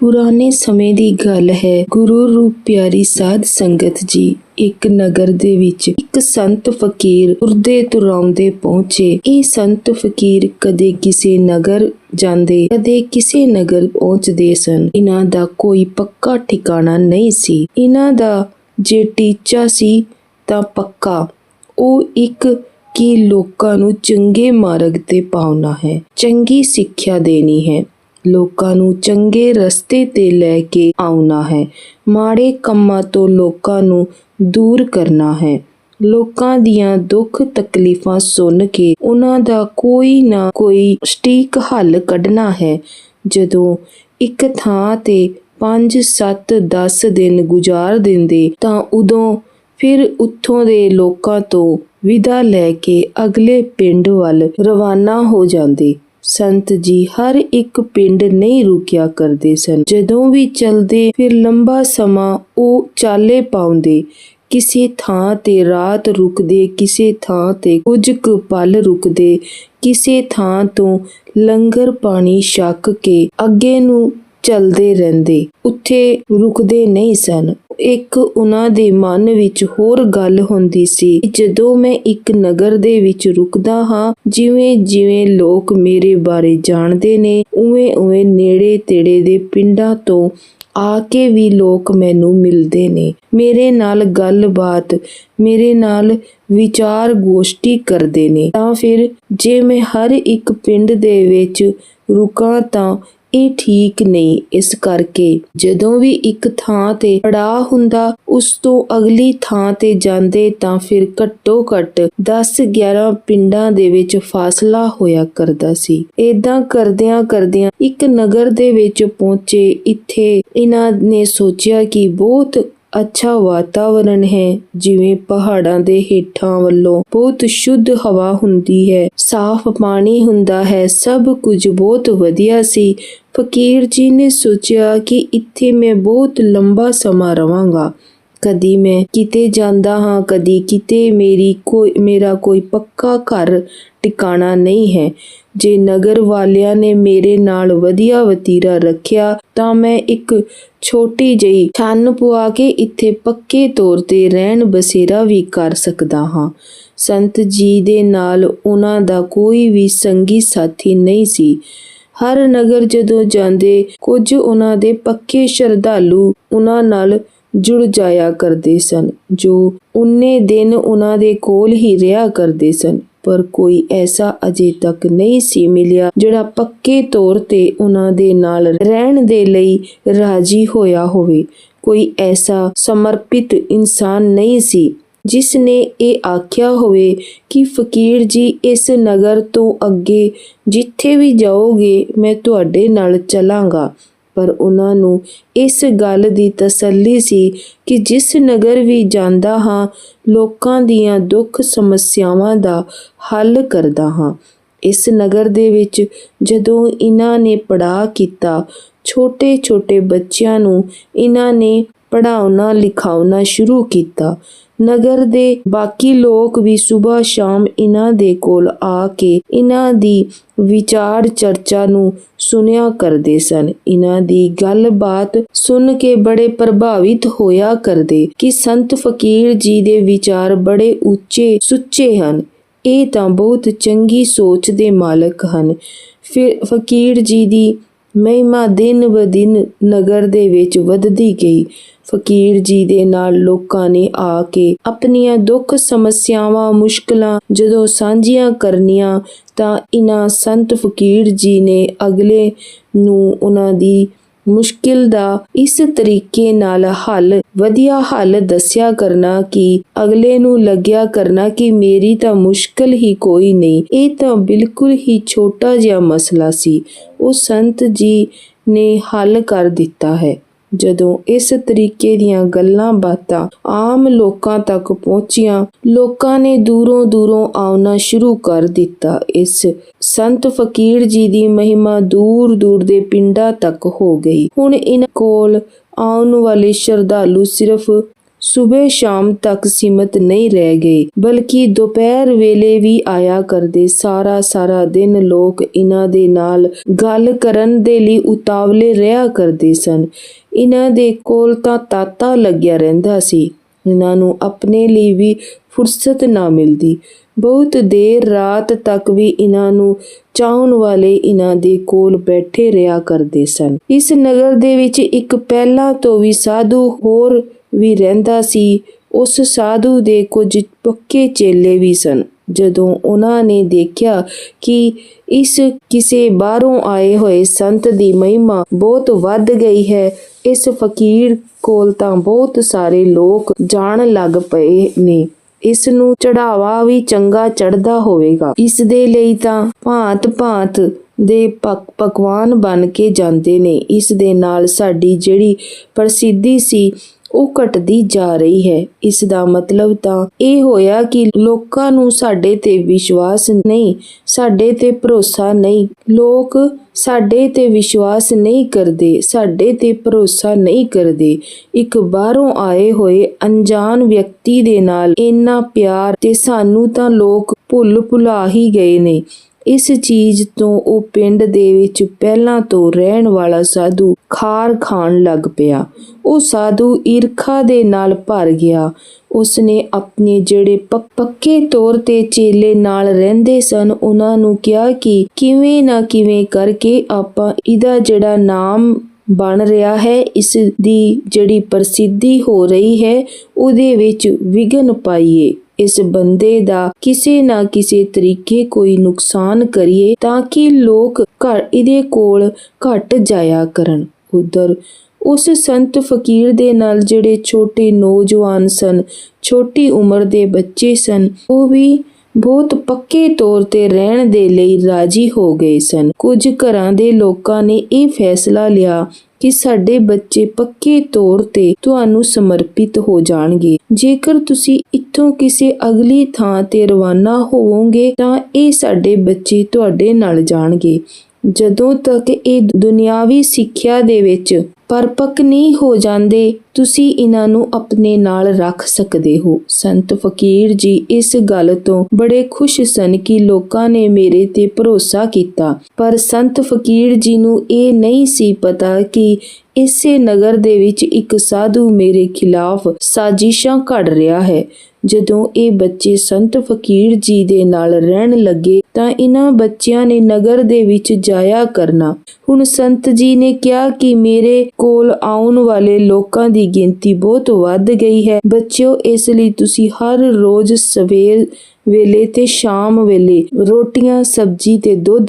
ਪੁਰਾਣੇ ਸਮੇਂ ਦੀ ਗੱਲ ਹੈ। ਗੁਰੂ ਰੂਪ ਪਿਆਰੀ ਸਾਧ ਸੰਗਤ ਜੀ, ਇੱਕ ਨਗਰ ਦੇ ਵਿੱਚ ਇੱਕ ਸੰਤ ਫਕੀਰ ਤੁਰਦੇ ਤੁਰਾਉਂਦੇ ਪਹੁੰਚੇ। ਇਹ ਸੰਤ ਫਕੀਰ ਕਦੇ ਕਿਸੇ ਨਗਰ ਜਾਂਦੇ, ਕਦੇ ਕਿਸੇ ਨਗਰ ਪਹੁੰਚਦੇ ਸਨ। ਇਹਨਾਂ ਦਾ ਕੋਈ ਪੱਕਾ ਠਿਕਾਣਾ ਨਹੀਂ ਸੀ। ਇਹਨਾਂ ਦਾ ਜੇ ਟੀਚਾ ਸੀ ਤਾਂ ਪੱਕਾ। ਉਹ ਇੱਕ ਕਿ ਲੋਕਾਂ ਨੂੰ ਚੰਗੇ ਮਾਰਗ ਤੇ ਪਾਉਣਾ ਹੈ। ਚੰਗੀ ਸਿੱਖਿਆ ਦੇਣੀ ਹੈ। ਲੋਕਾਂ ਨੂੰ ਚੰਗੇ ਰਸਤੇ ਤੇ ਲੈ ਕੇ ਆਉਣਾ ਹੈ। ਮਾੜੇ ਕੰਮਾਂ ਤੋਂ ਲੋਕਾਂ ਨੂੰ ਦੂਰ ਕਰਨਾ ਹੈ। ਲੋਕਾਂ ਦੀਆਂ ਦੁੱਖ ਤਕਲੀਫਾਂ ਸੁਣ ਕੇ ਉਹਨਾਂ ਦਾ ਕੋਈ ਨਾ ਕੋਈ ਸਟੀਕ ਹੱਲ ਕੱਢਣਾ ਹੈ। ਜਦੋਂ ਇੱਕ ਥਾਂ ਤੇ 5 7 10 ਦਿਨ ਗੁਜ਼ਾਰ ਦਿੰਦੇ ਤਾਂ ਉਦੋਂ ਫਿਰ ਉੱਥੋਂ ਦੇ ਲੋਕਾਂ ਤੋਂ ਵਿਦਾ ਲੈ ਕੇ ਅਗਲੇ ਪਿੰਡ ਵੱਲ ਰਵਾਨਾ ਹੋ ਜਾਂਦੇ। ਸੰਤ ਜੀ ਹਰ ਇੱਕ ਪਿੰਡ ਨਹੀਂ ਰੁਕਿਆ ਕਰਦੇ ਸਨ। ਜਦੋਂ ਵੀ ਚਲਦੇ ਫਿਰ ਲੰਬਾ ਸਮਾਂ ਉਹ ਚਾਲੇ ਪਾਉਂਦੇ। ਕਿਸੇ ਥਾਂ ਤੇ ਰਾਤ ਰੁਕਦੇ, ਕਿਸੇ ਥਾਂ ਤੇ ਕੁਝ ਕੁ ਪਲ ਰੁਕਦੇ, ਕਿਸੇ ਥਾਂ ਤੋਂ ਲੰਗਰ ਪਾਣੀ ਛੱਕ ਕੇ ਅੱਗੇ ਨੂੰ ਚਲਦੇ ਰਹਿੰਦੇ। ਉੱਥੇ ਰੁਕਦੇ ਨਹੀਂ ਸਨ। ਇੱਕ ਉਹਨਾਂ ਦੇ ਮਨ ਵਿੱਚ ਹੋਰ ਗੱਲ ਹੁੰਦੀ ਸੀ ਜਦੋਂ ਮੈਂ ਇੱਕ ਨਗਰ ਦੇ ਵਿੱਚ ਰੁਕਦਾ ਹਾਂ, ਜਿਵੇਂ ਜਿਵੇਂ ਲੋਕ ਮੇਰੇ ਬਾਰੇ ਜਾਣਦੇ ਨੇ, ਉਵੇਂ ਉਵੇਂ ਨੇੜੇ ਤੇੜੇ ਦੇ ਪਿੰਡਾਂ ਤੋਂ ਆ ਕੇ ਵੀ ਲੋਕ ਮੈਨੂੰ ਮਿਲਦੇ ਨੇ। ਮੇਰੇ ਨਾਲ ਗੱਲਬਾਤ, ਮੇਰੇ ਨਾਲ ਵਿਚਾਰ ਗੋਸ਼ਟੀ ਕਰਦੇ ਨੇ। ਤਾਂ ਫਿਰ ਜੇ ਮੈਂ ਹਰ ਇੱਕ ਪਿੰਡ ਦੇ ਵਿੱਚ ਰੁਕਾਂ ਤਾਂ ਇਹ ਠੀਕ ਨਹੀਂ। ਇਸ ਕਰਕੇ ਜਦੋਂ ਵੀ ਇੱਕ ਥਾਂ ਤੇ ਪੜਾ ਹੁੰਦਾ, ਉਸ ਤੋਂ ਅਗਲੀ ਥਾਂ ਤੇ ਜਾਂਦੇ ਤਾਂ ਫਿਰ ਘੱਟੋ ਘੱਟ 10-11 ਪਿੰਡਾਂ ਦੇ ਵਿੱਚ ਫਾਸਲਾ ਹੋਇਆ ਕਰਦਾ ਸੀ। ਇਦਾਂ ਕਰਦਿਆਂ ਕਰਦਿਆਂ ਇੱਕ ਨਗਰ ਦੇ ਵਿੱਚ ਪਹੁੰਚੇ। ਇੱਥੇ ਇਹਨਾਂ ਨੇ ਸੋਚਿਆ ਕਿ ਬਹੁਤ ਅੱਛਾ ਵਾਤਾਵਰਣ ਹੈ, ਜਿਵੇਂ ਪਹਾੜਾਂ ਦੇ ਹੇਠਾਂ ਵੱਲੋਂ ਬਹੁਤ ਸ਼ੁੱਧ ਹਵਾ ਹੁੰਦੀ ਹੈ, ਸਾਫ਼ ਪਾਣੀ ਹੁੰਦਾ ਹੈ, ਸਭ ਕੁਝ ਬਹੁਤ ਵਧੀਆ ਸੀ। ਫਕੀਰ ਜੀ ਨੇ ਸੋਚਿਆ ਕਿ ਇੱਥੇ ਮੈਂ ਬਹੁਤ ਲੰਬਾ ਸਮਾਂ ਰਵਾਂਗਾ। ਕਦੀ ਮੈਂ ਕਿਤੇ ਜਾਂਦਾ ਹਾਂ, ਕਦੀ ਕਿਤੇ ਮੇਰੀ ਕੋਈ, ਮੇਰਾ ਕੋਈ ਪੱਕਾ ਘਰ ਟਿਕਾਣਾ ਨਹੀਂ ਹੈ। ਜੇ ਨਗਰ ਵਾਲਿਆਂ ਨੇ ਮੇਰੇ ਨਾਲ ਵਧੀਆ ਵਤੀਰਾ ਰੱਖਿਆ, ਤਾਂ ਮੈਂ ਇੱਕ ਛੋਟੀ ਜਿਹੀ ਛੰਨ ਪਵਾ ਕੇ ਇੱਥੇ ਪੱਕੇ ਤੌਰ ਤੇ ਰਹਿਣ ਬਸੇਰਾ ਵੀ ਕਰ ਸਕਦਾ ਹਾਂ। ਸੰਤ ਜੀ ਦੇ ਨਾਲ ਉਹਨਾਂ ਦਾ ਕੋਈ ਵੀ ਸੰਗੀ ਸਾਥੀ ਨਹੀਂ ਸੀ। ਹਰ ਨਗਰ ਜਦੋਂ ਜਾਂਦੇ, ਕੁਝ ਉਹਨਾਂ ਦੇ ਪੱਕੇ ਸ਼ਰਧਾਲੂ ਉਹਨਾਂ ਨਾਲ ਜੁੜ ਜਾਇਆ ਕਰਦੇ ਸਨ, ਜੋ ਉਨੇ ਦਿਨ ਉਹਨਾਂ ਦੇ ਕੋਲ ਹੀ ਰਿਹਾ ਕਰਦੇ ਸਨ। ਪਰ ਕੋਈ ਐਸਾ ਅਜੇ ਤੱਕ ਨਹੀਂ ਸੀ ਮਿਲਿਆ, ਜਿਹੜਾ ਪੱਕੇ ਤੌਰ ਤੇ ਉਹਨਾਂ ਦੇ ਨਾਲ ਰਹਿਣ ਦੇ ਲਈ ਰਾਜੀ ਹੋਇਆ ਹੋਵੇ। ਕੋਈ ਐਸਾ ਸਮਰਪਿਤ ਇਨਸਾਨ ਨਹੀਂ ਸੀ। ਜਿਸ ਨੇ ਇਹ ਆਖਿਆ ਹੋਵੇ ਕਿ ਫਕੀਰ ਜੀ, ਇਸ ਨਗਰ ਤੋਂ ਅੱਗੇ ਜਿੱਥੇ ਵੀ ਜਾਓਗੇ, ਮੈਂ ਤੁਹਾਡੇ ਨਾਲ ਚਲਾਂਗਾ। ਪਰ ਉਹਨਾਂ ਨੂੰ ਇਸ ਗੱਲ ਦੀ ਤਸੱਲੀ ਸੀ ਕਿ ਜਿਸ ਨਗਰ ਵੀ ਜਾਂਦਾ ਹਾਂ, ਲੋਕਾਂ ਦੀਆਂ ਦੁੱਖ ਸਮੱਸਿਆਵਾਂ ਦਾ ਹੱਲ ਕਰਦਾ ਹਾਂ। ਇਸ ਨਗਰ ਦੇ ਵਿੱਚ ਜਦੋਂ ਇਹਨਾਂ ਨੇ ਪੜਾਅ ਕੀਤਾ, ਛੋਟੇ-ਛੋਟੇ ਬੱਚਿਆਂ ਨੂੰ ਇਹਨਾਂ ਨੇ ਪੜਾਉਣਾ ਲਿਖਾਉਣਾ ਸ਼ੁਰੂ ਕੀਤਾ। ਨਗਰ ਦੇ ਬਾਕੀ ਲੋਕ ਵੀ ਸਵੇਰ ਸ਼ਾਮ ਇਹਨਾਂ ਦੇ ਕੋਲ ਆ ਕੇ ਇਹਨਾਂ ਦੀ ਵਿਚਾਰ ਚਰਚਾ ਨੂੰ ਸੁਨਿਆ ਕਰਦੇ ਸਨ। ਇਹਨਾਂ ਦੀ ਗੱਲਬਾਤ ਸੁਣ ਕੇ ਬੜੇ ਪ੍ਰਭਾਵਿਤ ਹੋਇਆ ਕਰਦੇ ਕਿ ਸੰਤ ਫਕੀਰ ਜੀ ਦੇ ਵਿਚਾਰ ਬੜੇ ਉੱਚੇ ਸੁੱਚੇ ਹਨ। ਇਹ ਤਾਂ ਬਹੁਤ ਚੰਗੀ ਸੋਚ ਦੇ ਮਾਲਕ ਹਨ। ਫਿਰ ਫਕੀਰ ਜੀ ਦੀ ਮਹਿਮਾ ਦਿਨ ਬ ਦਿਨ ਨਗਰ ਦੇ ਵਿੱਚ ਵੱਧਦੀ ਗਈ। ਫਕੀਰ ਜੀ ਦੇ ਨਾਲ ਲੋਕਾਂ ਨੇ ਆ ਕੇ ਆਪਣੀਆਂ ਦੁੱਖ ਸਮੱਸਿਆਵਾਂ, ਮੁਸ਼ਕਲਾਂ ਜਦੋਂ ਸਾਂਝੀਆਂ ਕਰਨੀਆਂ, ਤਾਂ ਇਹਨਾਂ ਸੰਤ ਫਕੀਰ ਜੀ ਨੇ ਅਗਲੇ ਨੂੰ ਉਹਨਾਂ ਦੀ ਮੁਸ਼ਕਿਲ ਦਾ ਇਸ ਤਰੀਕੇ ਨਾਲ ਹੱਲ, ਵਧੀਆ ਹੱਲ ਦੱਸਿਆ ਕਰਨਾ ਕਿ ਅਗਲੇ ਨੂੰ ਲੱਗਿਆ ਕਰਨਾ ਕਿ ਮੇਰੀ ਤਾਂ ਮੁਸ਼ਕਿਲ ਹੀ ਕੋਈ ਨਹੀਂ, ਇਹ ਤਾਂ ਬਿਲਕੁਲ ਹੀ ਛੋਟਾ ਜਿਹਾ ਮਸਲਾ ਸੀ। ਉਹ ਸੰਤ ਜੀ ਨੇ ਹੱਲ ਕਰ ਦਿੱਤਾ ਹੈ। ਜਦੋਂ ਇਸ ਤਰੀਕੇ ਦੀਆਂ ਗੱਲਾਂ ਬਾਤਾਂ ਆਮ ਲੋਕਾਂ ਤੱਕ ਪਹੁੰਚੀਆਂ, ਲੋਕਾਂ ਨੇ ਦੂਰੋਂ ਦੂਰੋਂ ਆਉਣਾ ਸ਼ੁਰੂ ਕਰ ਦਿੱਤਾ। ਇਸ ਸੰਤ ਫਕੀਰ ਜੀ ਦੀ ਮਹਿਮਾ ਦੂਰ ਦੂਰ ਦੇ ਪਿੰਡਾਂ ਤੱਕ ਹੋ ਗਈ। ਹੁਣ ਇਹਨਾਂ ਕੋਲ ਆਉਣ ਵਾਲੇ ਸ਼ਰਧਾਲੂ ਸਿਰਫ ਸਵੇਰ ਸ਼ਾਮ ਤੱਕ ਸੀਮਤ ਨਹੀਂ ਰਹਿ ਗਏ, ਬਲਕਿ ਦੁਪਹਿਰ ਵੇਲੇ ਵੀ ਆਇਆ ਕਰਦੇ ਸਾਰਾ ਸਾਰਾ ਦਿਨ ਲੋਕ ਇਹਨਾਂ ਦੇ ਨਾਲ ਗੱਲ ਕਰਨ ਦੇ ਲਈ ਉਤਾਵਲੇ ਰਿਹਾ ਕਰਦੇ ਸਨ। ਇਹਨਾਂ ਦੇ ਕੋਲ ਤਾਂ ਤਾਤਾ ਲੱਗਿਆ ਰਹਿੰਦਾ ਸੀ। ਇਹਨਾਂ ਨੂੰ ਆਪਣੇ ਲਈ ਵੀ ਫੁਰਸਤ ਨਾ ਮਿਲਦੀ। ਬਹੁਤ ਦੇਰ ਰਾਤ ਤੱਕ ਵੀ ਇਹਨਾਂ ਨੂੰ ਚਾਹਣ ਵਾਲੇ ਇਹਨਾਂ ਦੇ ਕੋਲ ਬੈਠੇ ਰਿਹਾ ਕਰਦੇ ਸਨ। ਇਸ ਨਗਰ ਦੇ ਵਿੱਚ ਇੱਕ ਪਹਿਲਾਂ ਤੋਂ ਵੀ ਸਾਧੂ ਹੋਰ ਵੀ ਰਹਿੰਦਾ ਸੀ। ਉਸ ਸਾਧੂ ਦੇ ਕੁਝ ਪੱਕੇ ਚੇਲੇ ਵੀ ਸਨ। ਜਦੋਂ ਉਹਨਾਂ ਨੇ ਦੇਖਿਆ ਕਿ ਇਸ ਕਿਸੇ ਬਾਹਰੋਂ ਆਏ ਹੋਏ ਸੰਤ ਦੀ ਮਹਿਮਾ ਬਹੁਤ ਵੱਧ ਗਈ ਹੈ, ਇਸ ਫਕੀਰ ਕੋਲ ਤਾਂ ਬਹੁਤ ਸਾਰੇ ਲੋਕ ਜਾਣ ਲੱਗ ਪਏ ਨੇ। ਇਸ ਨੂੰ ਚੜਾਵਾ ਵੀ ਚੰਗਾ ਚੜਦਾ ਹੋਵੇਗਾ। ਇਸ ਦੇ ਲਈ ਤਾਂ ਭਾਂਤ ਭਾਂਤ ਦੇ ਪਕ- ਪਕਵਾਨ ਬਣ ਕੇ ਜਾਂਦੇ ਨੇ। ਇਸ ਦੇ ਨਾਲ ਸਾਡੀ ਜਿਹੜੀ ਪ੍ਰਸਿੱਧੀ ਸੀ ਉਹ ਘਟਦੀ ਜਾ ਰਹੀ ਹੈ। ਇਸ ਦਾ ਮਤਲਬ ਤਾਂ ਇਹ ਹੋਇਆ ਕਿ ਲੋਕਾਂ ਨੂੰ ਸਾਡੇ ਤੇ ਵਿਸ਼ਵਾਸ ਨਹੀਂ, ਸਾਡੇ ਤੇ ਭਰੋਸਾ ਨਹੀਂ। ਲੋਕ ਸਾਡੇ ਤੇ ਵਿਸ਼ਵਾਸ ਨਹੀਂ ਕਰਦੇ, ਸਾਡੇ ਤੇ ਭਰੋਸਾ ਨਹੀਂ ਕਰਦੇ। ਇੱਕ ਬਾਹਰੋਂ ਆਏ ਹੋਏ ਅਣਜਾਣ ਵਿਅਕਤੀ ਦੇ ਨਾਲ ਇੰਨਾ ਪਿਆਰ ਤੇ ਸਾਨੂੰ ਤਾਂ ਲੋਕ ਭੁੱਲ ਭੁਲਾ ਹੀ ਗਏ ਨੇ। ਇਸ ਚੀਜ਼ ਤੋਂ ਉਹ ਪਿੰਡ ਦੇ ਵਿੱਚ ਪਹਿਲਾਂ ਤੋਂ ਰਹਿਣ ਵਾਲਾ ਸਾਧੂ ਖਾਰ ਖਾਣ ਲੱਗ ਪਿਆ। ਉਹ ਸਾਧੂ ਈਰਖਾ ਦੇ ਨਾਲ ਭਰ ਗਿਆ। ਉਸਨੇ ਆਪਣੇ ਜਿਹੜੇ ਪੱਕੇ ਤੌਰ ਤੇ ਚੇਲੇ ਨਾਲ ਰਹਿੰਦੇ ਸਨ, ਉਹਨਾਂ ਨੂੰ ਕਿਹਾ ਕਿ ਕਿਵੇਂ ਨਾ ਕਿਵੇਂ ਕਰਕੇ ਆਪਾਂ ਇਹਦਾ ਜਿਹੜਾ ਨਾਮ ਬਣ ਰਿਹਾ ਹੈ, ਇਸ ਦੀ ਜਿਹੜੀ ਪ੍ਰਸਿੱਧੀ ਹੋ ਰਹੀ ਹੈ, ਉਹਦੇ ਵਿੱਚ ਵਿਘਨ ਪਾਈਏ। ਇਸ ਬੰਦੇ ਦਾ ਕਿਸੇ ਨਾ ਕਿਸੇ ਤਰੀਕੇ ਕੋਈ ਨੁਕਸਾਨ ਕਰੀਏ ਤਾਂ ਕਿ ਲੋਕ ਘਰ ਇਹਦੇ ਕੋਲ ਘਟ ਜਾਇਆ ਕਰਨ। ਉਧਰ ਉਸ ਸੰਤ ਫਕੀਰ ਦੇ ਨਾਲ ਜਿਹੜੇ ਛੋਟੇ ਨੌਜਵਾਨ ਸਨ, ਛੋਟੀ ਉਮਰ ਦੇ ਬੱਚੇ ਸਨ, ਉਹ ਵੀ ਬਹੁਤ ਪੱਕੇ ਤੌਰ ਤੇ ਰਹਿਣ ਦੇ ਲਈ ਰਾਜੀ ਹੋ ਗਏ ਸਨ। ਕੁਝ ਘਰਾਂ ਦੇ ਲੋਕਾਂ ਨੇ ਇਹ ਫੈਸਲਾ ਲਿਆ ਕਿ ਸਾਡੇ ਬੱਚੇ ਪੱਕੇ ਤੌਰ ਤੇ ਤੁਹਾਨੂੰ ਸਮਰਪਿਤ ਹੋ ਜਾਣਗੇ। ਜੇਕਰ ਤੁਸੀਂ ਇੱਥੋਂ ਕਿਸੇ ਅਗਲੀ ਥਾਂ ਤੇ ਰਵਾਨਾ ਹੋਵੋਗੇ, ਤਾਂ ਇਹ ਸਾਡੇ ਬੱਚੇ ਤੁਹਾਡੇ ਨਾਲ ਜਾਣਗੇ। ਜਦੋਂ ਤੱਕ ਇਹ ਦੁਨਿਆਵੀ ਸਿੱਖਿਆ ਦੇ ਵਿੱਚ ਪਰਪੱਕ ਨਹੀਂ ਹੋ ਜਾਂਦੇ, ਤੁਸੀਂ ਇਹਨਾਂ ਨੂੰ ਆਪਣੇ ਨਾਲ ਰੱਖ ਸਕਦੇ ਹੋ। ਸੰਤ ਫਕੀਰ ਜੀ ਇਸ ਗੱਲ ਤੋਂ ਬੜੇ ਖੁਸ਼ ਸਨ ਕਿ ਲੋਕਾਂ ਨੇ ਮੇਰੇ ਤੇ ਭਰੋਸਾ ਕੀਤਾ। ਪਰ ਸੰਤ ਫਕੀਰ ਜੀ ਨੂੰ ਇਹ ਨਹੀਂ ਸੀ ਪਤਾ ਕਿ ਇਸੇ ਨਗਰ ਦੇ ਵਿੱਚ ਇੱਕ ਸਾਧੂ ਮੇਰੇ ਖਿਲਾਫ ਸਾਜ਼ਿਸ਼ਾਂ ਘੜ ਰਿਹਾ ਹੈ। ਜਦੋਂ ਇਹ ਬੱਚੇ ਸੰਤ ਫਕੀਰ ਜੀ ਦੇ ਨਾਲ ਰਹਿਣ ਲੱਗੇ ਤਾਂ ਇਹਨਾਂ ਬੱਚਿਆਂ ਨੇ ਨਗਰ ਦੇ ਵਿੱਚ ਜਾਇਆ ਕਰਨਾ। ਹੁਣ ਸੰਤ ਜੀ ਨੇ ਕਿਹਾ ਕਿ ਮੇਰੇ ਕੋਲ ਆਉਣ ਵਾਲੇ ਲੋਕਾਂ ਦੀ ਗਿਣਤੀ ਬਹੁਤ ਵੱਧ ਗਈ ਹੈ। ਬੱਚਿਓ, ਇਸ ਲਈ ਤੁਸੀਂ ਹਰ ਰੋਜ਼ ਸਵੇਰ ਵੇਲੇ ਤੇ ਸ਼ਾਮ ਵੇਲੇ ਰੋਟੀਆਂ, ਸਬਜ਼ੀ ਤੇ ਦੁੱਧ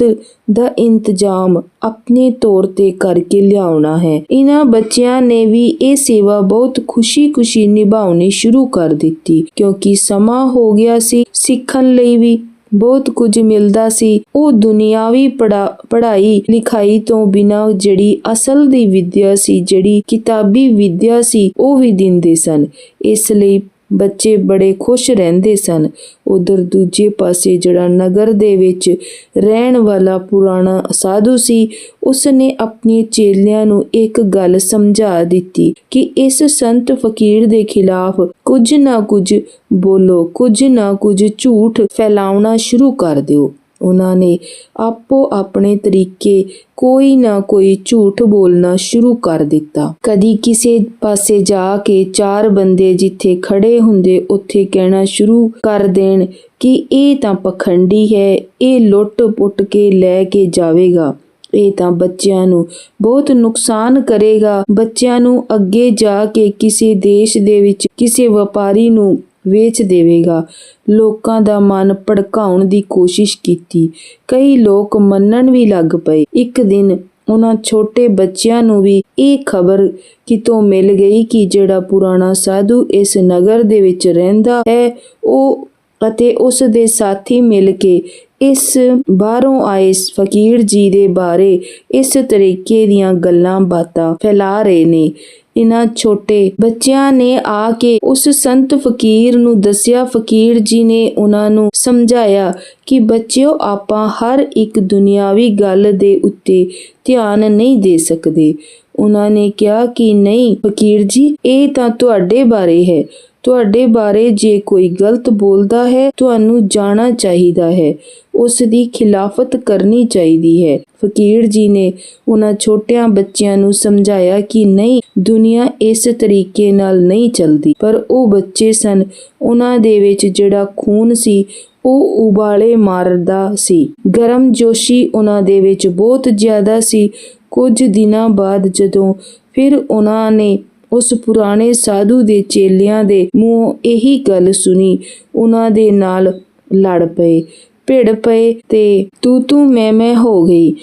ਦਾ ਇੰਤਜ਼ਾਮ ਆਪਣੇ ਤੌਰ ਤੇ ਕਰਕੇ ਲਿਆਉਣਾ ਹੈ। ਇਹਨਾਂ ਬੱਚਿਆਂ ਨੇ ਵੀ ਇਹ ਸੇਵਾ ਬਹੁਤ ਖੁਸ਼ੀ-ਖੁਸ਼ੀ ਨਿਭਾਉਣੀ ਸ਼ੁਰੂ ਕਰ ਦਿੱਤੀ ਕਿਉਂਕਿ ਸਮਾਂ ਹੋ ਗਿਆ ਸੀ ਸਿੱਖਣ ਲਈ ਵੀ। ਬਹੁਤ ਕੁਝ ਮਿਲਦਾ ਸੀ। ਉਹ ਦੁਨਿਆਵੀ ਪੜਾ- ਪੜ੍ਹਾਈ, ਲਿਖਾਈ ਤੋਂ ਬਿਨਾਂ ਜਿਹੜੀ ਅਸਲ ਦੀ ਵਿੱਦਿਆ ਸੀ, ਜਿਹੜੀ ਕਿਤਾਬੀ ਵਿੱਦਿਆ ਸੀ, ਉਹ ਵੀ ਦਿੰਦੇ ਸਨ। ਇਸ ਲਈ ਬੱਚੇ ਬੜੇ ਖੁਸ਼ ਰਹਿੰਦੇ ਸਨ। ਉਧਰ ਦੂਜੇ ਪਾਸੇ ਜਿਹੜਾ ਨਗਰ ਦੇ ਵਿੱਚ ਰਹਿਣ ਵਾਲਾ ਪੁਰਾਣਾ ਸਾਧੂ ਸੀ, ਉਸਨੇ ਆਪਣੇ ਚੇਲਿਆਂ ਨੂੰ ਇੱਕ ਗੱਲ ਸਮਝਾ ਦਿੱਤੀ ਕਿ ਇਸ ਸੰਤ ਫਕੀਰ ਦੇ ਖਿਲਾਫ ਕੁਝ ਨਾ ਕੁਝ ਬੋਲੋ, ਕੁਝ ਨਾ ਕੁਝ ਝੂਠ ਫੈਲਾਉਣਾ ਸ਼ੁਰੂ ਕਰ ਦਿਓ। ਉਹਨਾਂ ਨੇ ਆਪੋ ਆਪਣੇ ਤਰੀਕੇ ਕੋਈ ਨਾ ਕੋਈ ਝੂਠ ਬੋਲਣਾ ਸ਼ੁਰੂ ਕਰ ਦਿੱਤਾ। ਕਦੀ ਕਿਸੇ ਪਾਸੇ ਜਾ ਕੇ ਚਾਰ ਬੰਦੇ ਜਿੱਥੇ ਖੜੇ ਹੁੰਦੇ ਉੱਥੇ ਕਹਿਣਾ ਸ਼ੁਰੂ ਕਰ ਦੇਣ ਕਿ ਇਹ ਤਾਂ ਪਖੰਡੀ ਹੈ, ਇਹ ਲੁੱਟ ਪੁੱਟ ਕੇ ਲੈ ਕੇ ਜਾਵੇਗਾ। ਇਹ ਤਾਂ ਬੱਚਿਆਂ ਨੂੰ ਬਹੁਤ ਨੁਕਸਾਨ ਕਰੇਗਾ। ਬੱਚਿਆਂ ਨੂੰ ਅੱਗੇ ਜਾ ਕੇ ਕਿਸੇ ਦੇਸ਼ ਦੇ ਵਿੱਚ ਕਿਸੇ ਵਪਾਰੀ ਨੂੰ ਵੇਚ ਦੇਵੇਗਾ। ਲੋਕਾਂ ਦਾ ਮਨ ਭੜਕਾਉਣ ਦੀ ਕੋਸ਼ਿਸ਼ ਕੀਤੀ। ਕਈ ਲੋਕ ਮੰਨਣ ਵੀ ਲੱਗ ਪਏ। ਇੱਕ ਦਿਨ ਉਹਨਾਂ ਛੋਟੇ ਬੱਚਿਆਂ ਨੂੰ ਵੀ ਇਹ ਖਬਰ ਕਿਤੋਂ ਮਿਲ ਗਈ ਕਿ ਜਿਹੜਾ ਪੁਰਾਣਾ ਸਾਧੂ ਇਸ ਨਗਰ ਦੇ ਵਿੱਚ ਰਹਿੰਦਾ ਹੈ, ਉਹ ਅਤੇ ਉਸ ਦੇ ਸਾਥੀ ਮਿਲ ਕੇ ਇਸ ਬਾਹਰੋਂ ਆਏ ਫਕੀਰ ਜੀ ਦੇ ਬਾਰੇ ਇਸ ਤਰੀਕੇ ਦੀਆਂ ਗੱਲਾਂ ਬਾਤਾਂ ਫੈਲਾ ਰਹੇ ਨੇ। ਇਹਨਾਂ ਛੋਟੇ ਬੱਚਿਆਂ ਨੇ ਆ ਕੇ ਉਸ ਸੰਤ ਫਕੀਰ ਨੂੰ ਦੱਸਿਆ। ਫਕੀਰ ਜੀ ਨੇ ਉਹਨਾਂ ਨੂੰ ਸਮਝਾਇਆ ਕਿ ਬੱਚਿਓ, ਆਪਾਂ ਹਰ ਇੱਕ ਦੁਨਿਆਵੀ ਗੱਲ ਦੇ ਉੱਤੇ ਧਿਆਨ ਨਹੀਂ ਦੇ ਸਕਦੇ। ਉਹਨਾਂ ਨੇ ਕਿਹਾ ਕਿ ਨਹੀਂ, ਫਕੀਰ ਜੀ, ਇਹ ਤਾਂ ਤੁਹਾਡੇ ਬਾਰੇ ਹੈ। ਤੁਹਾਡੇ ਬਾਰੇ ਜੇ ਕੋਈ ਗਲਤ ਬੋਲਦਾ ਹੈ, ਤੁਹਾਨੂੰ ਜਾਣਾ ਚਾਹੀਦਾ ਹੈ। ਉਸ ਦੀ ਖਿਲਾਫਤ ਕਰਨੀ ਚਾਹੀਦੀ ਹੈ। ਫਕੀਰ ਜੀ ਨੇ ਉਹਨਾਂ ਛੋਟਿਆਂ ਬੱਚਿਆਂ ਨੂੰ ਸਮਝਾਇਆ ਕਿ ਨਹੀਂ, ਦੁਨੀਆ ਇਸ ਤਰੀਕੇ ਨਾਲ ਨਹੀਂ ਚੱਲਦੀ। ਪਰ ਉਹ ਬੱਚੇ ਸਨ। ਉਹਨਾਂ ਦੇ ਵਿੱਚ ਜਿਹੜਾ ਖੂਨ ਸੀ, ਉਹ ਉਬਾਲੇ ਮਾਰਦਾ ਸੀ। ਗਰਮ ਜੋਸ਼ੀ ਉਹਨਾਂ ਦੇ ਵਿੱਚ ਬਹੁਤ ਜ਼ਿਆਦਾ ਸੀ। ਕੁਝ ਦਿਨਾਂ ਬਾਅਦ ਜਦੋਂ ਫਿਰ ਉਹਨਾਂ ਨੇ ਉਸ ਪੁਰਾਣੇ ਸਾਧੂ ਦੇ ਚੇਲਿਆਂ ਦੇ ਮੂੰਹ ਇਹੀ ਗੱਲ ਸੁਣੀ ਉਹਨਾਂ ਦੇ ਨਾਲ ਲੜ ਪਏ। ਭਿੜ ਪਏ ਤੇ ਤੂੰ ਤੂੰ ਮੈਂ ਮੈਂ ਹੋ ਗਈ।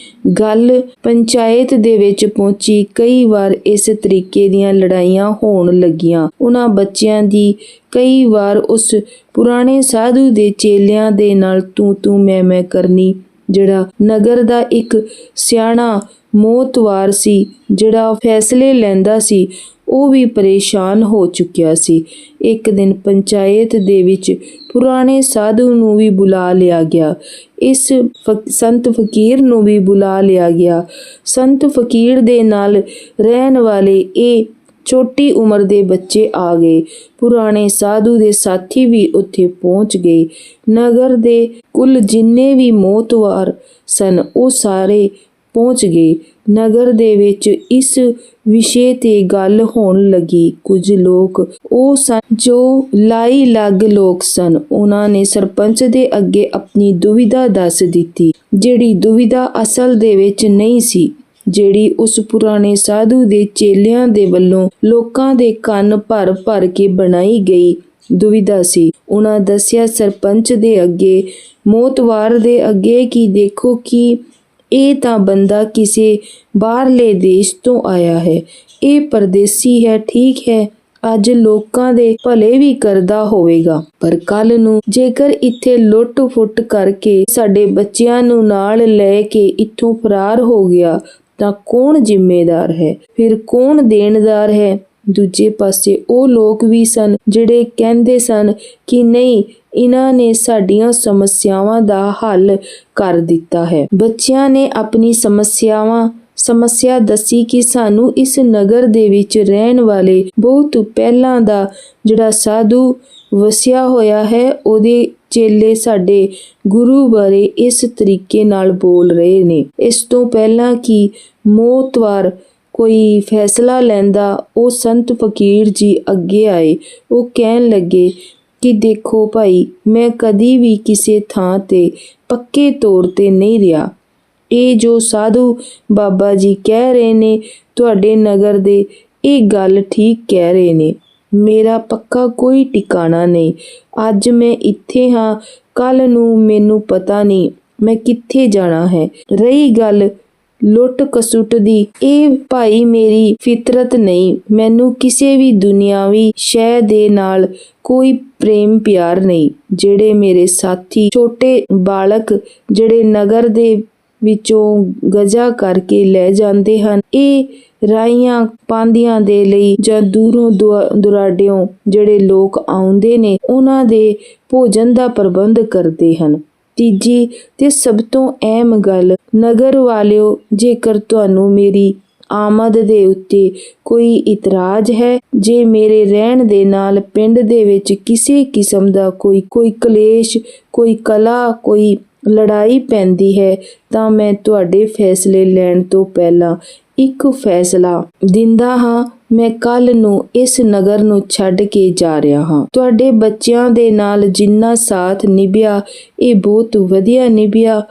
ਗੱਲ ਪੰਚਾਇਤ ਦੇ ਵਿੱਚ ਪਹੁੰਚੀ। ਕਈ ਵਾਰ ਇਸ ਤਰੀਕੇ ਦੀਆਂ ਲੜਾਈਆਂ ਹੋਣ ਲੱਗੀਆਂ। ਉਹਨਾਂ ਬੱਚਿਆਂ ਦੀ ਕਈ ਵਾਰ ਉਸ ਪੁਰਾਣੇ ਸਾਧੂ ਦੇ ਚੇਲਿਆਂ ਦੇ ਨਾਲ ਤੂੰ ਤੂੰ ਮੈਂ ਮੈਂ ਕਰਨੀ ਜਿਹੜਾ ਨਗਰ ਦਾ ਇੱਕ ਸਿਆਣਾ ਮੋਤਵਾਰ ਸੀ, ਜਿਹੜਾ ਫੈਸਲੇ ਲੈਂਦਾ ਸੀ, ਉਹ ਵੀ ਪਰੇਸ਼ਾਨ ਹੋ ਚੁੱਕਿਆ ਸੀ। ਇੱਕ ਦਿਨ ਪੰਚਾਇਤ ਦੇ ਵਿੱਚ ਪੁਰਾਣੇ ਸਾਧੂ ਨੂੰ ਵੀ ਬੁਲਾ ਲਿਆ ਗਿਆ। ਇਸ ਫ- ਸੰਤ ਫਕੀਰ ਨੂੰ ਵੀ ਬੁਲਾ ਲਿਆ ਗਿਆ। ਸੰਤ ਫਕੀਰ ਦੇ ਨਾਲ ਰਹਿਣ ਵਾਲੇ ਇਹ ਛੋਟੀ ਉਮਰ ਦੇ ਬੱਚੇ ਆ ਗਏ। ਪੁਰਾਣੇ ਸਾਧੂ ਦੇ ਸਾਥੀ ਵੀ ਉੱਥੇ ਪਹੁੰਚ ਗਏ। ਨਗਰ ਦੇ ਕੁੱਲ ਜਿੰਨੇ ਵੀ ਮੋਤਵਾਰ ਸਨ, ਉਹ ਸਾਰੇ ਪਹੁੰਚ ਗਏ। ਨਗਰ ਦੇ ਵਿੱਚ ਇਸ ਵਿਸ਼ੇ ਤੇ ਗੱਲ ਹੋਣ ਲੱਗੀ। ਕੁਝ ਲੋਕ ਉਹ ਸਨ ਜੋ ਲਾਈ ਲੱਗ ਲੋਕ ਸਨ। ਉਹਨਾਂ ਨੇ ਸਰਪੰਚ ਦੇ ਅੱਗੇ ਆਪਣੀ ਦੁਵਿਧਾ ਦੱਸ ਦਿੱਤੀ, ਜਿਹੜੀ ਦੁਵਿਧਾ ਅਸਲ ਦੇ ਵਿੱਚ ਨਹੀਂ ਸੀ, ਜਿਹੜੀ ਉਸ ਪੁਰਾਣੇ ਸਾਧੂ ਦੇ ਚੇਲਿਆਂ ਦੇ ਵੱਲੋਂ ਲੋਕਾਂ ਦੇ ਕੰਨ ਭਰ ਭਰ ਕੇ ਬਣਾਈ ਗਈ ਦੁਵਿਧਾ ਸੀ। ਉਹਨਾਂ ਦੱਸਿਆ, ਸਰਪੰਚ ਦੇ ਅੱਗੇ, ਮੋਤਵਾਰ ਦੇ ਅੱਗੇ ਕਿ ਦੇਖੋ ਕਿ ਇਹ ਤਾਂ ਬੰਦਾ ਕਿਸੇ ਬਾਹਰਲੇ ਦੇਸ਼ ਤੋਂ ਆਇਆ ਹੈ। ਇਹ ਪਰਦੇਸੀ ਹੈ, ਠੀਕ ਹੈ, ਅੱਜ ਲੋਕਾਂ ਦੇ ਭਲੇ ਵੀ ਕਰਦਾ ਹੋਵੇਗਾ। ਪਰ ਕੱਲ ਨੂੰ ਜੇਕਰ ਇੱਥੇ ਲੁੱਟ-ਫੁੱਟ ਕਰਕੇ ਸਾਡੇ ਬੱਚਿਆਂ ਨੂੰ ਨਾਲ ਲੈ ਕੇ ਇੱਥੋਂ ਫਰਾਰ ਹੋ ਗਿਆ, ਤਾਂ ਕੌਣ ਜ਼ਿੰਮੇਦਾਰ ਹੈ? ਫਿਰ ਕੌਣ ਦੇਣਦਾਰ ਹੈ? ਦੂਜੇ ਪਾਸੇ ਉਹ ਲੋਕ ਵੀ ਸਨ ਜਿਹੜੇ ਕਹਿੰਦੇ ਸਨ ਕਿ ਨਹੀਂ, ਇਹਨਾਂ ਨੇ ਸਾਡੀਆਂ ਸਮੱਸਿਆਵਾਂ ਦਾ ਹੱਲ ਕਰ ਦਿੱਤਾ ਹੈ। ਬੱਚਿਆਂ ਨੇ ਆਪਣੀ ਸਮੱਸਿਆਵਾਂ, ਸਮੱਸਿਆ ਦੱਸੀ ਕਿ ਸਾਨੂੰ ਇਸ ਨਗਰ ਦੇ ਵਿੱਚ ਰਹਿਣ ਵਾਲੇ ਬਹੁਤ ਪਹਿਲਾਂ ਦਾ ਜਿਹੜਾ ਸਾਧੂ ਵਸਿਆ ਹੋਇਆ ਹੈ, ਉਹਦੇ ਚੇਲੇ ਸਾਡੇ ਗੁਰੂ ਬਾਰੇ ਇਸ ਤਰੀਕੇ ਨਾਲ ਬੋਲ ਰਹੇ ਨੇ। ਇਸ ਤੋਂ ਪਹਿਲਾਂ ਕਿ ਮੋਤਵਾਰ ਕੋਈ ਫੈਸਲਾ ਲੈਂਦਾ, ਉਹ ਸੰਤ ਫਕੀਰ ਜੀ ਅੱਗੇ ਆਏ। ਉਹ ਕਹਿਣ ਲੱਗੇ ਕਿ ਦੇਖੋ ਭਾਈ, ਮੈਂ ਕਦੀ ਵੀ ਕਿਸੇ ਥਾਂ ਤੇ ਪੱਕੇ ਤੌਰ ਤੇ ਨਹੀਂ ਰਿਹਾ। ਇਹ ਜੋ ਸਾਧੂ ਬਾਬਾ ਜੀ ਕਹਿ ਰਹੇ ਨੇ, ਤੁਹਾਡੇ ਨਗਰ ਦੇ ਇਹ ਗੱਲ ਠੀਕ ਕਹਿ ਰਹੇ ਨੇ। ਮੇਰਾ ਪੱਕਾ ਕੋਈ ਟਿਕਾਣਾ ਨਹੀਂ। ਅੱਜ ਮੈਂ ਇੱਥੇ ਹਾਂ ਕੱਲ ਨੂੰ ਮੈਨੂੰ ਪਤਾ ਨਹੀਂ ਮੈਂ ਕਿੱਥੇ ਜਾਣਾ ਹੈ। ਰਹੀ ਗੱਲ ਲੁੱਟ ਕਸੁੱਟ ਦੀ। ਇਹ ਭਾਈ ਮੇਰੀ ਫਿਤਰਤ ਨਹੀਂ। ਮੈਨੂੰ ਕਿਸੇ ਵੀ ਦੁਨਿਆਵੀ ਸ਼ੈ ਦੇ ਨਾਲ ਕੋਈ ਪ੍ਰੇਮ ਪਿਆਰ ਨਹੀਂ, ਜਿਹੜੇ ਮੇਰੇ ਸਾਥੀ, ਛੋਟੇ ਬਾਲਕ, ਜਿਹੜੇ ਨਗਰ ਦੇ ਵਿੱਚੋਂ ਗਜਾ ਕਰਕੇ ਲੈ ਜਾਂਦੇ ਹਨ। ਇਹ ਰਾਈਆਂ ਪਾਂਦੀਆਂ ਦੇ ਲਈ ਜਾਂ ਦੂਰੋਂ ਦੁਆ- ਦੁਰਾਡਿਓਂ ਜਿਹੜੇ ਲੋਕ ਆਉਂਦੇ ਨੇ, ਉਹਨਾਂ ਦੇ ਭੋਜਨ ਦਾ ਪ੍ਰਬੰਧ ਕਰਦੇ ਹਨ। ਤੀਜੀ ਤੇ ਸਭ ਤੋਂ ਅਹਿਮ ਗੱਲ, ਨਗਰ ਵਾਲਿਓ, ਜੇਕਰ ਤੁਹਾਨੂੰ ਮੇਰੀ ਆਮਦ ਦੇ ਉੱਤੇ ਕੋਈ ਇਤਰਾਜ਼ ਹੈ, ਜੇ ਮੇਰੇ ਰਹਿਣ ਦੇ ਨਾਲ ਪਿੰਡ ਦੇ ਵਿੱਚ ਕਿਸੇ ਕਿਸਮ ਦਾ ਕੋਈ ਕੋਈ ਕਲੇਸ਼, ਕੋਈ ਕਲਾ, ਕੋਈ ਲੜਾਈ ਪੈਂਦੀ ਹੈ, ਤਾਂ ਮੈਂ ਤੁਹਾਡੇ ਫੈਸਲੇ ਲੈਣ ਤੋਂ ਪਹਿਲਾਂ ਇੱਕ ਫੈਸਲਾ ਦਿੰਦਾ ਹਾਂ। ਮੈਂ ਕੱਲ ਨੂੰ ਇਸ ਨਗਰ ਨੂੰ ਛੱਡ ਕੇ ਜਾ ਰਿਹਾ ਹਾਂ। ਤੁਹਾਡੇ ਬੱਚਿਆਂ ਦੇ ਨਾਲ ਜਿੰਨਾ ਸਾਥ ਨਿਭਿਆ, ਇਹ ਬਹੁਤ ਵਧੀਆ ਨਿਭਿਆ।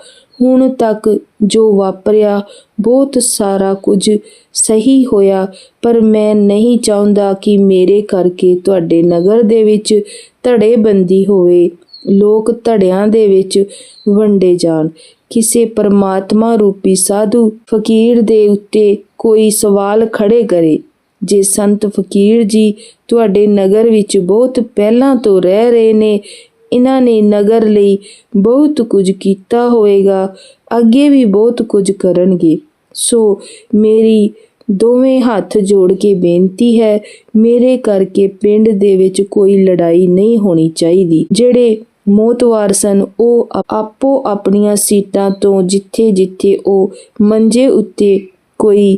ਹੁਣ ਤੱਕ ਜੋ ਵਾਪਰਿਆ, ਬਹੁਤ ਸਾਰਾ ਕੁਝ ਸਹੀ ਹੋਇਆ, ਪਰ ਮੈਂ ਨਹੀਂ ਚਾਹੁੰਦਾ ਕਿ ਮੇਰੇ ਕਰਕੇ ਤੁਹਾਡੇ ਨਗਰ ਦੇ ਵਿੱਚ ਧੜੇਬੰਦੀ ਹੋਵੇ। ਲੋਕ ਧੜਿਆਂ ਦੇ ਵਿੱਚ ਵੰਡੇ ਜਾਣ। ਕਿਸੇ ਪਰਮਾਤਮਾ ਰੂਪੀ ਸਾਧੂ ਫਕੀਰ ਦੇ ਉੱਤੇ ਕੋਈ ਸਵਾਲ ਖੜੇ ਕਰੇ। ਜੇ ਸੰਤ ਫਕੀਰ ਜੀ ਤੁਹਾਡੇ ਨਗਰ ਵਿੱਚ ਬਹੁਤ ਪਹਿਲਾਂ ਤੋਂ ਰਹਿ ਰਹੇ ਨੇ, ਇਹਨਾਂ ਨੇ ਨਗਰ ਲਈ ਬਹੁਤ ਕੁਝ ਕੀਤਾ ਹੋਵੇਗਾ, ਅੱਗੇ ਵੀ ਬਹੁਤ ਕੁਝ ਕਰਨਗੇ। ਸੋ ਮੇਰੀ ਦੋਵੇਂ ਹੱਥ ਜੋੜ ਕੇ ਬੇਨਤੀ ਹੈ, ਮੇਰੇ ਕਰਕੇ ਪਿੰਡ ਦੇ ਵਿੱਚ ਕੋਈ ਲੜਾਈ ਨਹੀਂ ਹੋਣੀ ਚਾਹੀਦੀ। ਜਿਹੜੇ ਮੋਤਵਾਰ ਸਨ, ਉਹ ਆਪੋ ਆਪਣੀਆਂ ਸੀਟਾਂ ਤੋਂ ਜਿੱਥੇ ਜਿੱਥੇ ਉਹ ਮੰਜੇ ਉੱਤੇ ਕੋਈ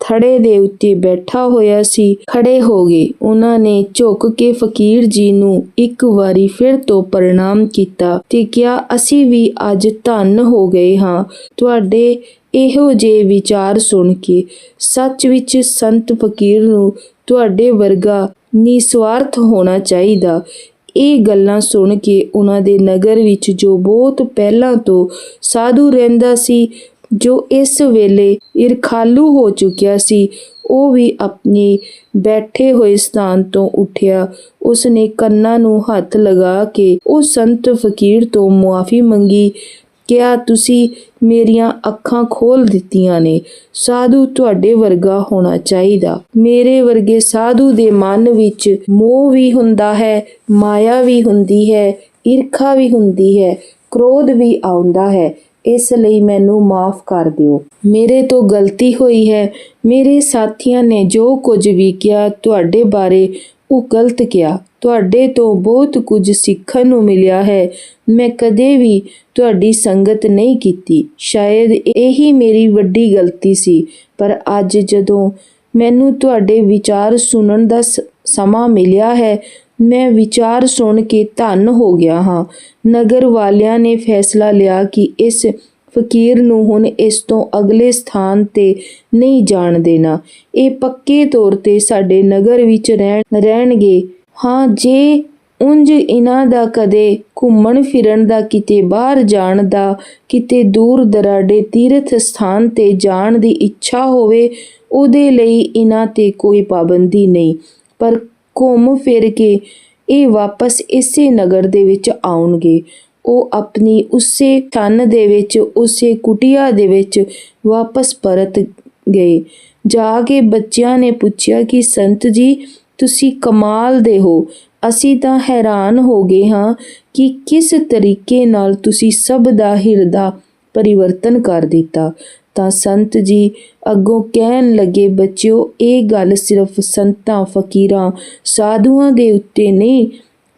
ਥੜੇ ਦੇ ਉੱਤੇ ਬੈਠਾ ਹੋਇਆ ਸੀ, ਖੜੇ ਹੋ ਗਏ। ਉਹਨਾਂ ਨੇ ਝੁੱਕ ਕੇ ਫਕੀਰ ਜੀ ਨੂੰ ਇੱਕ ਵਾਰੀ ਫਿਰ ਤੋਂ ਪ੍ਰਣਾਮ ਕੀਤਾ ਤੇ ਕਿਹਾ, ਅਸੀਂ ਵੀ ਅੱਜ ਧੰਨ ਹੋ ਗਏ ਹਾਂ। ਤੁਹਾਡੇ ਇਹੋ ਜਿਹੇ ਵਿਚਾਰ ਸੁਣ ਕੇ ਸੱਚ ਵਿੱਚ ਸੰਤ ਫਕੀਰ ਨੂੰ ਤੁਹਾਡੇ ਵਰਗਾ ਨਿਸਵਾਰਥ ਹੋਣਾ ਚਾਹੀਦਾ। ਇਹ ਗੱਲਾਂ ਸੁਣ ਕੇ ਉਹਨਾਂ ਦੇ ਨਗਰ ਵਿੱਚ ਜੋ ਬਹੁਤ ਪਹਿਲਾਂ ਤੋਂ ਸਾਧੂ ਰਹਿੰਦਾ ਸੀ ਜੋ ਇਸ ਵੇਲੇ ਇਰਖਾਲੂ ਹੋ ਚੁੱਕਿਆ ਸੀ, ਉਹ ਵੀ ਆਪਣੇ ਬੈਠੇ ਹੋਏ ਸਥਾਨ ਤੋਂ ਉੱਠਿਆ। ਉਸਨੇ ਕੰਨਾਂ ਨੂੰ ਹੱਥ ਲਗਾ ਕੇ ਉਹ ਸੰਤ ਫਕੀਰ ਤੋਂ ਮੁਆਫੀ ਮੰਗੀ ਕਿਹਾ ਤੁਸੀਂ ਮੇਰੀਆਂ ਅੱਖਾਂ ਖੋਲ ਦਿੱਤੀਆਂ ਨੇ? ਸਾਧੂ ਤੁਹਾਡੇ ਵਰਗਾ ਹੋਣਾ ਚਾਹੀਦਾ। ਮੇਰੇ ਵਰਗੇ ਸਾਧੂ ਦੇ ਮਨ ਵਿੱਚ ਮੋਹ ਵੀ ਹੁੰਦਾ ਹੈ, ਮਾਇਆ ਵੀ ਹੁੰਦੀ ਹੈ, ਈਰਖਾ ਵੀ ਹੁੰਦੀ ਹੈ, ਕ੍ਰੋਧ ਵੀ ਆਉਂਦਾ ਹੈ। ਇਸ ਲਈ ਮੈਨੂੰ ਮਾਫ ਕਰ ਦਿਓ। ਮੇਰੇ ਤੋਂ ਗਲਤੀ ਹੋਈ ਹੈ। ਮੇਰੇ ਸਾਥੀਆਂ ਨੇ ਜੋ ਕੁਝ ਵੀ ਕਿਹਾ, ਤੁਹਾਡੇ ਬਾਰੇ ਉਹ ਗਲਤ ਕਿਹਾ। ਤੁਹਾਡੇ ਤੋਂ ਬਹੁਤ ਕੁਝ ਸਿੱਖਣ ਨੂੰ ਮਿਲਿਆ ਹੈ। ਮੈਂ ਕਦੇ ਵੀ ਤੁਹਾਡੀ ਸੰਗਤ ਨਹੀਂ ਕੀਤੀ। ਸ਼ਾਇਦ ਇਹੀ ਮੇਰੀ ਵੱਡੀ ਗਲਤੀ ਸੀ। ਪਰ ਅੱਜ ਜਦੋਂ ਮੈਨੂੰ ਤੁਹਾਡੇ ਵਿਚਾਰ ਸੁਣਨ ਦਾ ਸ- ਸਮਾਂ ਮਿਲਿਆ ਹੈ ਮੈਂ ਵਿਚਾਰ ਸੁਣ ਕੇ ਧੰਨ ਹੋ ਗਿਆ ਹਾਂ। ਨਗਰ ਵਾਲਿਆਂ ਨੇ ਫੈਸਲਾ ਲਿਆ ਕਿ ਇਸ ਫਕੀਰ ਨੂੰ ਹੁਣ ਇਸ ਤੋਂ ਅਗਲੇ ਸਥਾਨ ਤੇ ਨਹੀਂ ਜਾਣ ਦੇਣਾ। ਇਹ ਪੱਕੇ ਤੌਰ ਤੇ ਸਾਡੇ ਨਗਰ ਵਿੱਚ ਰਹਿਣ, ਰਹਿਣਗੇ। ਹਾਂ, ਜੇ ਉਂਝ ਇਹਨਾਂ ਦਾ ਕਦੇ ਘੁੰਮਣ ਫਿਰਨ ਦਾ ਕਿਤੇ ਬਾਹਰ ਜਾਣ ਦਾ ਕਿਤੇ ਦੂਰ ਦਰਾਡੇ ਤੀਰਥ ਸਥਾਨ ਤੇ ਜਾਣ ਦੀ ਇੱਛਾ ਹੋਵੇ, ਉਹਦੇ ਲਈ ਇਹਨਾਂ ਤੇ ਕੋਈ ਪਾਬੰਦੀ ਨਹੀਂ। ਪਰ ਘੁੰਮ ਫਿਰ ਕੇ ਇਹ ਵਾਪਸ ਇਸੇ ਨਗਰ ਦੇ ਵਿੱਚ ਆਉਣਗੇ। ਉਹ ਆਪਣੀ ਉਸੇ ਤਨ ਦੇ ਵਿੱਚ, ਉਸੇ ਕੁਟੀਆ ਦੇ ਵਿੱਚ ਵਾਪਸ ਪਰਤ ਗਏ। ਜਾ ਕੇ ਬੱਚਿਆਂ ਨੇ ਪੁੱਛਿਆ ਕਿ, ਸੰਤ ਜੀ, ਤੁਸੀਂ ਕਮਾਲ ਦੇ ਹੋ। ਅਸੀਂ ਤਾਂ ਹੈਰਾਨ ਹੋ ਗਏ ਹਾਂ ਕਿ ਕਿਸ ਤਰੀਕੇ ਨਾਲ ਤੁਸੀਂ ਸਭ ਦਾ ਹਿਰਦਾ ਪਰਿਵਰਤਨ ਕਰ ਦਿੱਤਾ। ਤਾਂ ਸੰਤ ਜੀ ਅੱਗੋਂ ਕਹਿਣ ਲੱਗੇ, ਬੱਚਿਓ, ਇਹ ਗੱਲ ਸਿਰਫ ਸੰਤਾਂ, ਫਕੀਰਾਂ, ਸਾਧੂਆਂ ਦੇ ਉੱਤੇ ਨਹੀਂ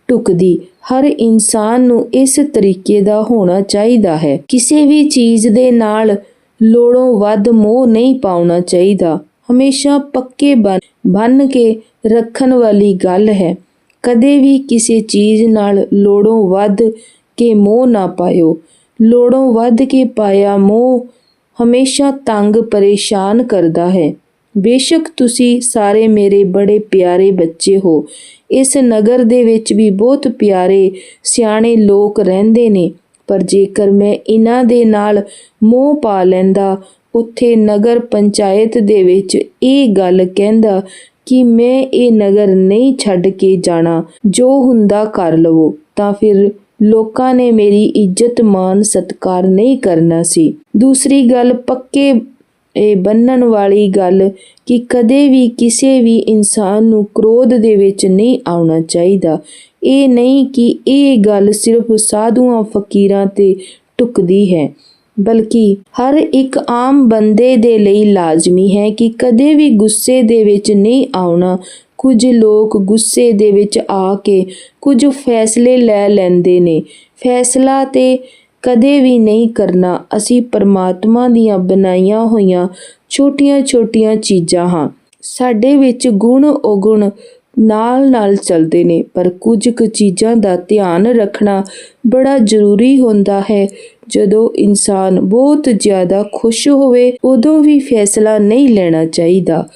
ਟੁਕਦੀ ਹਰ ਇਨਸਾਨ ਨੂੰ ਇਸ ਤਰੀਕੇ ਦਾ ਹੋਣਾ ਚਾਹੀਦਾ ਹੈ। ਕਿਸੇ ਵੀ ਚੀਜ਼ ਦੇ ਨਾਲ ਲੋੜੋਂ ਵੱਧ ਮੋਹ ਨਹੀਂ ਪਾਉਣਾ ਚਾਹੀਦਾ। ਹਮੇਸ਼ਾ ਪੱਕੇ ਬਨ, ਬੰਨ ਕੇ ਰੱਖਣ ਵਾਲੀ ਗੱਲ ਹੈ। ਕਦੇ ਵੀ ਕਿਸੇ ਚੀਜ਼ ਨਾਲ ਲੋੜੋਂ ਵੱਧ ਕੇ ਮੋਹ ਨਾ ਪਾਇਓ। ਲੋੜੋਂ ਵੱਧ ਕੇ ਪਾਇਆ ਮੋਹ ਹਮੇਸ਼ਾ ਤੰਗ ਪਰੇਸ਼ਾਨ ਕਰਦਾ ਹੈ। ਬੇਸ਼ੱਕ ਤੁਸੀਂ ਸਾਰੇ ਮੇਰੇ ਬੜੇ ਪਿਆਰੇ ਬੱਚੇ ਹੋ। ਇਸ ਨਗਰ ਦੇ ਵਿੱਚ ਵੀ ਬਹੁਤ ਪਿਆਰੇ, ਸਿਆਣੇ ਲੋਕ ਰਹਿੰਦੇ ਨੇ। ਪਰ ਜੇਕਰ ਮੈਂ ਇਹਨਾਂ ਦੇ ਨਾਲ ਮੋਹ ਪਾ ਲੈਂਦਾ, ਉੱਥੇ ਨਗਰ ਪੰਚਾਇਤ ਦੇ ਵਿੱਚ ਇਹ ਗੱਲ ਕਹਿੰਦਾ ਕਿ ਮੈਂ ਇਹ ਨਗਰ ਨਹੀਂ ਛੱਡ ਕੇ ਜਾਣਾ। ਜੋ ਹੁੰਦਾ ਕਰ ਲਵੋ। ਤਾਂ ਫਿਰ ਲੋਕਾਂ ਨੇ ਮੇਰੀ ਇੱਜ਼ਤ ਮਾਨ ਸਤਕਾਰ ਨਹੀਂ ਕਰਨਾ ਸੀ। ਦੂਸਰੀ ਗੱਲ ਪੱਕੇ ਇਹ ਬੰਨਣ ਵਾਲੀ ਗੱਲ ਕਿ ਕਦੇ ਵੀ ਕਿਸੇ ਵੀ ਇਨਸਾਨ ਨੂੰ ਕ੍ਰੋਧ ਦੇ ਵਿੱਚ ਨਹੀਂ ਆਉਣਾ ਚਾਹੀਦਾ। ਇਹ ਨਹੀਂ ਕਿ ਇਹ ਗੱਲ ਸਿਰਫ ਸਾਧੂਆਂ ਫਕੀਰਾਂ ਤੇ ਟੁਕਦੀ ਹੈ, ਬਲਕਿ ਹਰ ਇੱਕ ਆਮ ਬੰਦੇ ਦੇ ਲਈ ਲਾਜ਼ਮੀ ਹੈ ਕਿ ਕਦੇ ਵੀ ਗੁੱਸੇ ਦੇ ਵਿੱਚ ਨਹੀਂ ਆਉਣਾ ਕੁਝ ਲੋਕ ਗੁੱਸੇ ਦੇ ਵਿੱਚ ਆ ਕੇ ਕੁਝ ਫੈਸਲੇ ਲੈ ਲੈਂਦੇ ਨੇ। ਫੈਸਲਾ ਤੇ ਕਦੇ ਵੀ ਨਹੀਂ ਕਰਨਾ। ਅਸੀਂ ਪਰਮਾਤਮਾ ਦੀਆਂ ਬਣਾਈਆਂ ਹੋਈਆਂ ਛੋਟੀਆਂ-ਛੋਟੀਆਂ ਚੀਜ਼ਾਂ ਹਾਂ। ਸਾਡੇ ਵਿੱਚ ਗੁਣ ਔਗੁਣ ਨਾਲ-ਨਾਲ ਚੱਲਦੇ ਨੇ, ਪਰ ਕੁਝ ਕੁ ਚੀਜ਼ਾਂ ਦਾ ਧਿਆਨ ਰੱਖਣਾ ਬੜਾ ਜ਼ਰੂਰੀ ਹੁੰਦਾ ਹੈ। ਜਦੋਂ ਇਨਸਾਨ ਬਹੁਤ ਜ਼ਿਆਦਾ ਖੁਸ਼ ਹੋਵੇ, ਉਦੋਂ ਵੀ ਫੈਸਲਾ ਨਹੀਂ ਲੈਣਾ ਚਾਹੀਦਾ।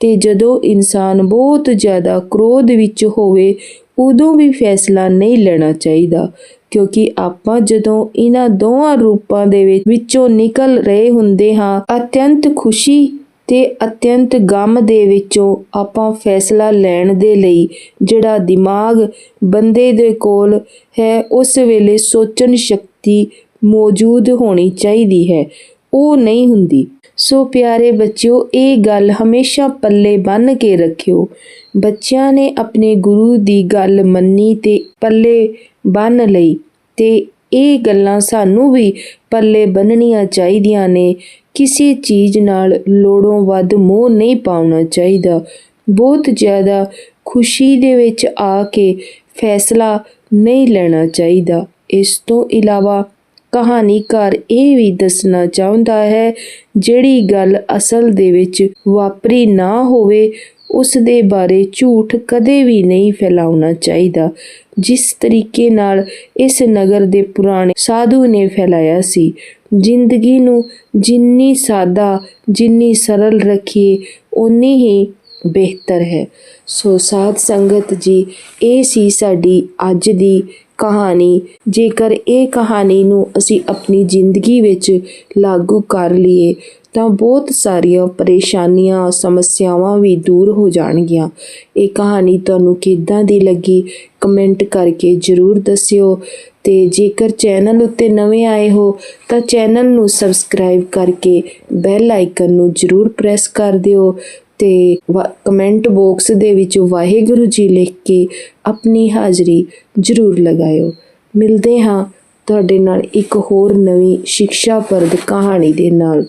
ਤੇ ਜਦੋਂ ਇਨਸਾਨ ਬਹੁਤ ਜ਼ਿਆਦਾ ਕ੍ਰੋਧ ਵਿੱਚ ਹੋਵੇ, ਉਦੋਂ ਵੀ ਫੈਸਲਾ ਨਹੀਂ ਲੈਣਾ ਚਾਹੀਦਾ। ਕਿਉਂਕਿ ਆਪਾਂ ਜਦੋਂ ਇਹਨਾਂ ਦੋਹਾਂ ਰੂਪਾਂ ਦੇ ਵਿੱਚੋਂ ਨਿਕਲ ਰਹੇ ਹੁੰਦੇ ਹਾਂ, ਅਤਿਅੰਤ ਖੁਸ਼ੀ ਤੇ ਅਤਿਅੰਤ ਗਮ ਦੇ ਵਿੱਚੋਂ ਆਪਾਂ ਫੈਸਲਾ ਲੈਣ ਦੇ ਲਈ ਜਿਹੜਾ ਦਿਮਾਗ ਬੰਦੇ ਦੇ ਕੋਲ ਹੈ, ਉਸ ਵੇਲੇ ਸੋਚਣ ਸ਼ਕਤੀ ਮੌਜੂਦ ਹੋਣੀ ਚਾਹੀਦੀ ਹੈ। ਉਹ ਨਹੀਂ ਹੁੰਦੀ। ਸੋ ਪਿਆਰੇ ਬੱਚਿਓ, ਇਹ ਗੱਲ ਹਮੇਸ਼ਾ ਪੱਲੇ ਬੰਨ ਕੇ ਰੱਖਿਓ। ਬੱਚਿਆਂ ਨੇ ਆਪਣੇ ਗੁਰੂ ਦੀ ਗੱਲ ਮੰਨੀ ਤੇ ਪੱਲੇ ਬੰਨ ਲਈ ਤੇ ਇਹ ਗੱਲਾਂ ਸਾਨੂੰ ਵੀ ਪੱਲੇ ਬੰਨਣੀਆਂ ਚਾਹੀਦੀਆਂ ਨੇ। ਕਿਸੇ ਚੀਜ਼ ਨਾਲ ਲੋੜੋਂ ਵੱਧ ਮੋਹ ਨਹੀਂ ਪਾਉਣਾ ਚਾਹੀਦਾ। ਬਹੁਤ ਜ਼ਿਆਦਾ ਖੁਸ਼ੀ ਦੇ ਵਿੱਚ ਆ ਕੇ ਫੈਸਲਾ ਨਹੀਂ ਲੈਣਾ ਚਾਹੀਦਾ। ਇਸ ਤੋਂ ਇਲਾਵਾ ਕਹਾਣੀਕਾਰ ਇਹ ਵੀ ਦੱਸਣਾ ਚਾਹੁੰਦਾ ਹੈ, ਜਿਹੜੀ ਗੱਲ ਅਸਲ ਦੇ ਵਿੱਚ ਵਾਪਰੀ ਨਾ ਹੋਵੇ, ਉਸ ਦੇ ਬਾਰੇ ਝੂਠ ਕਦੇ ਵੀ ਨਹੀਂ ਫੈਲਾਉਣਾ ਚਾਹੀਦਾ। ਜਿਸ ਤਰੀਕੇ ਨਾਲ ਇਸ ਨਗਰ ਦੇ ਪੁਰਾਣੇ ਸਾਧੂ ਨੇ ਫੈਲਾਇਆ ਸੀ, ਜ਼ਿੰਦਗੀ ਨੂੰ ਜਿੰਨੀ ਸਾਦਾ, ਜਿੰਨੀ ਸਰਲ ਰੱਖੀਏ ਉਨੀ ਹੀ ਬਿਹਤਰ ਹੈ। ਸੋ ਸਾਧ ਸੰਗਤ ਜੀ, ਇਹ ਸੀ ਸਾਡੀ ਅੱਜ ਦੀ ਕਹਾਣੀ। ਜੇਕਰ ਇਹ ਕਹਾਣੀ ਨੂੰ ਅਸੀਂ ਆਪਣੀ ਜ਼ਿੰਦਗੀ ਵਿੱਚ ਲਾਗੂ ਕਰ ਲਈਏ, ਤਾਂ ਬਹੁਤ ਸਾਰੀਆਂ ਪਰੇਸ਼ਾਨੀਆਂ, ਸਮੱਸਿਆਵਾਂ ਵੀ ਦੂਰ ਹੋ ਜਾਣਗੀਆਂ। ਇਹ ਕਹਾਣੀ ਤੁਹਾਨੂੰ ਕਿੱਦਾਂ ਦੀ ਲੱਗੀ, ਕਮੈਂਟ ਕਰਕੇ ਜਰੂਰ ਦੱਸਿਓ। ਤੇ ਜੇਕਰ ਚੈਨਲ ਉੱਤੇ ਨਵੇਂ ਆਏ ਹੋ, ਤਾਂ ਚੈਨਲ ਨੂੰ ਸਬਸਕ੍ਰਾਈਬ ਕਰਕੇ ਬੈਲ ਆਈਕਨ ਨੂੰ ਜਰੂਰ ਪ੍ਰੈਸ ਕਰ ਦਿਓ। ਤੇ ਕਮੈਂਟ ਬਾਕਸ ਦੇ ਵਿੱਚ ਵਾਹਿਗੁਰੂ ਜੀ ਲਿਖ ਕੇ ਆਪਣੀ ਹਾਜ਼ਰੀ ਜਰੂਰ ਲਗਾਇਓ। ਮਿਲਦੇ ਹਾਂ ਤੁਹਾਡੇ ਨਾਲ ਇੱਕ ਹੋਰ ਨਵੀਂ ਸਿੱਖਿਆਪਰਦ ਕਹਾਣੀ ਦੇ ਨਾਲ।